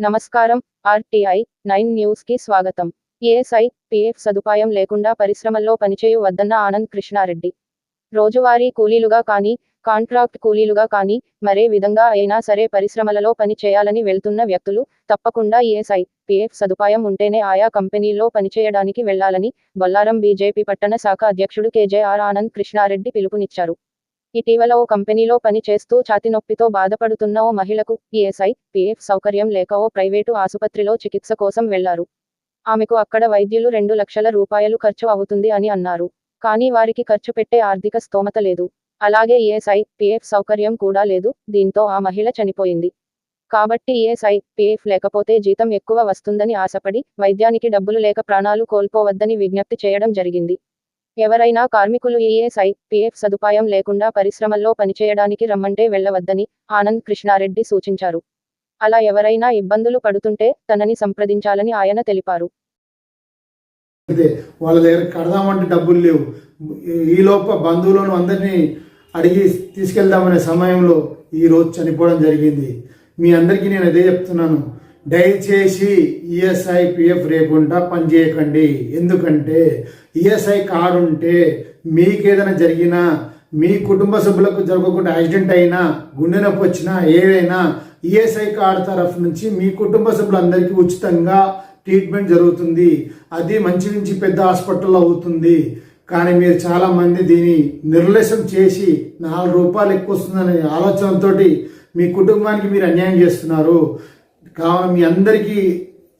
నమస్కారం RTI nine న్యూస్కి స్వాగతం. ఏఎస్ఐ పిఎఫ్ సదుపాయం లేకుండా పరిశ్రమల్లో పనిచేయు వద్దన్న ఆనంద్ కృష్ణారెడ్డి. రోజువారీ కూలీలుగా కానీ కాంట్రాక్ట్ కూలీలుగా కానీ మరే విధంగా అయినా సరే పరిశ్రమలలో పని చేయాలని వెళ్తున్న వ్యక్తులు తప్పకుండా ఈఎస్ఐ పిఎఫ్ సదుపాయం ఉంటేనే ఆయా కంపెనీల్లో పనిచేయడానికి వెళ్ళాలని బొల్లారం బీజేపీ పట్టణ శాఖ అధ్యక్షుడు కేజేఆర్ ఆనంద్ కృష్ణారెడ్డి పిలుపునిచ్చారు. ఇటీవల ఓ కంపెనీలో పని చేస్తూ ఛాతినొప్పితో బాధపడుతున్న ఓ మహిళకు ఈఎస్ఐ పిఎఫ్ సౌకర్యం లేక ఓ ప్రైవేటు ఆసుపత్రిలో చికిత్స కోసం వెళ్ళారు. ఆమెకు అక్కడ వైద్యులు రెండు లక్షల రూపాయలు ఖర్చు అవుతుంది అని అన్నారు. కానీ వారికి ఖర్చు పెట్టే ఆర్థిక స్తోమత లేదు. అలాగే ఈఎస్ఐ పిఎఫ్ సౌకర్యం కూడా లేదు. దీంతో ఆ మహిళ చనిపోయింది. కాబట్టి ఈఎస్ఐ పిఎఫ్ లేకపోతే జీతం ఎక్కువ వస్తుందని ఆశపడి వైద్యానికి డబ్బులు లేక ప్రాణాలు కోల్పోవద్దని విజ్ఞప్తి చేయడం జరిగింది. ఎవరైనా కార్మికులు ఈఎస్ఐ పిఎఫ్ సదుపాయం లేకుండా పరిశ్రమల్లో పనిచేయడానికి రమ్మంటే వెళ్ళవద్దని ఆనంద్ కృష్ణారెడ్డి సూచించారు. అలా ఎవరైనా ఇబ్బందులు పడుతుంటే తనని సంప్రదించాలని ఆయన తెలిపారు. వాళ్ళ దగ్గర కడదామంటే డబ్బులు లేవు. ఈ లోప బంధువులను అందరినీ అడిగి తీసుకెళ్దామనే సమయంలో ఈ రోజు చనిపోవడం జరిగింది. మీ అందరికీ నేను అదే చెప్తున్నాను. దయచేసి ఈఎస్ఐ పిఎఫ్ లేకుండా పనిచేయకండి ఎందుకంటే ఈఎస్ఐ కార్డు ఉంటే మీకేదైనా జరిగినా మీ కుటుంబ సభ్యులకు జరగకుండా యాక్సిడెంట్ అయినా గుండె నొప్పి వచ్చినా ఏదైనా ఈఎస్ఐ కార్డు తరఫు నుంచి మీ కుటుంబ సభ్యులందరికీ ఉచితంగా ట్రీట్మెంట్ జరుగుతుంది. అది మంచి నుంచి పెద్ద హాస్పిటల్లో అవుతుంది. కానీ మీరు చాలామంది దీన్ని నిర్లక్ష్యం చేసి నాలుగు రూపాయలు ఎక్కువ వస్తుందనే ఆలోచనతోటి మీ కుటుంబానికి మీరు అన్యాయం చేస్తున్నారు. కావున మీ అందరికీ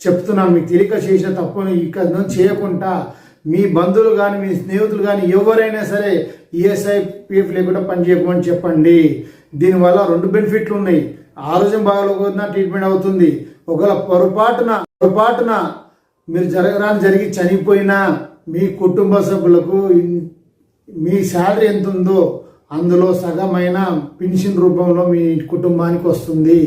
చెప్తున్నాను మీకు తెలియక చేసిన తప్పుని ఇక్కడ నుంచి చేయకుండా మీ బంధువులు కానీ మీ స్నేహితులు కానీ ఎవరైనా సరే ఈఎస్ఐ పిఎఫ్ లేకుండా పనిచేయకమని చెప్పండి. దీనివల్ల రెండు బెనిఫిట్లు ఉన్నాయి. ఆరోగ్యం బాగాలేకపోతున్నా ట్రీట్మెంట్ అవుతుంది. ఒకవేళ పొరపాటున పొరపాటున మీరు జరగరాని జరిగి చనిపోయినా మీ కుటుంబ సభ్యులకు మీ శాలరీ ఎంత ఉందో అందులో సగమైన పెన్షన్ రూపంలో మీ కుటుంబానికి వస్తుంది.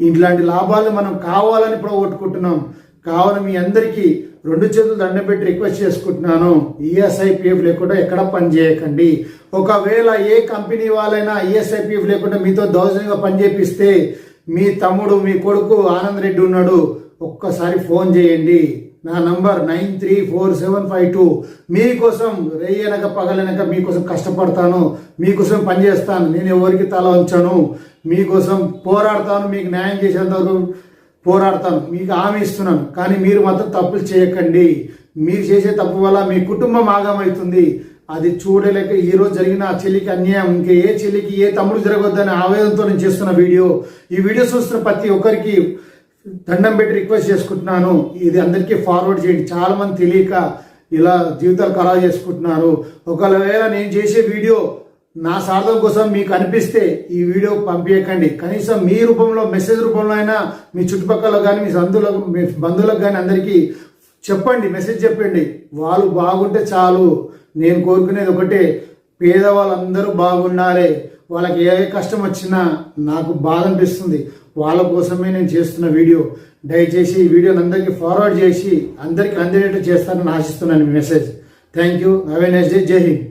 ఇట్లాంటి లాభాలు మనం కావాలని పోగొట్టుకుంటున్నాం. కావున మీ అందరికీ రెండు చేతులు దండం పెట్టి రిక్వెస్ట్ చేసుకుంటున్నాను. ఈఎస్ఐపిఎఫ్ లేకుండా ఎక్కడ పని చేయకండి. ఒకవేళ ఏ కంపెనీ వాళ్ళైనా ఈఎస్ఐపిఎఫ్ లేకుండా మీతో దౌర్జన్యంగా పని చేపిస్తే మీ తమ్ముడు మీ కొడుకు ఆనంద్ రెడ్డి ఉన్నాడు. ఒక్కసారి ఫోన్ చేయండి. నా number nine three four seven five two. మీకోసం రేయనక పగలనక మీకోసం కష్టపడతాను. మీకోసం పనిచేస్తాను నేను ఎవరికి తల ఉంచాను మీకోసం పోరాడతాను మీకు న్యాయం చేసేంత వరకు పోరాడతాను మీకు హామీ ఇస్తున్నాను. కానీ మీరు మాత్రం తప్పులు చేయకండి. మీరు చేసే తప్పు వల్ల మీ కుటుంబం ఆగమవుతుంది అది చూడలేక ఈరోజు జరిగిన ఆ చెల్లికి అన్యాయం. ఇంకా ఏ చెల్లికి ఏ తమ్ముడు జరగొద్దని ఆవేదనతో నేను చేస్తున్న వీడియో. ఈ వీడియో చూస్తున్న ప్రతి ఒక్కరికి దండం పెట్టి రిక్వెస్ట్ చేసుకుంటున్నాను. ఇది అందరికీ ఫార్వర్డ్ చేయండి. చాలామంది తెలియక ఇలా జీవితాలు ఖరాబ్ చేసుకుంటున్నారు. ఒకవేళ నేను చేసే వీడియో నా సార్థం కోసం మీకు అనిపిస్తే ఈ వీడియో పంపించకండి కనీసం మీ రూపంలో మెసేజ్ రూపంలో అయినా మీ చుట్టుపక్కల కానీ మీ సంతులకు మీ బంధువులకు కానీ అందరికీ చెప్పండి మెసేజ్ చెప్పండి. వాళ్ళు బాగుంటే చాలు. నేను కోరుకునేది ఒకటే పేదవాళ్ళందరూ బాగుండాలి. వాళ్ళకి ఏ కష్టం వచ్చినా నాకు బాధ అనిపిస్తుంది. వాళ్ళ కోసమే నేను చేస్తున్న వీడియో. దయచేసి ఈ వీడియోని అందరికీ ఫార్వర్డ్ చేసి అందరికీ అందేటట్టు చేస్తానని ఆశిస్తున్నాను message. Thank you have a next day జై హింద్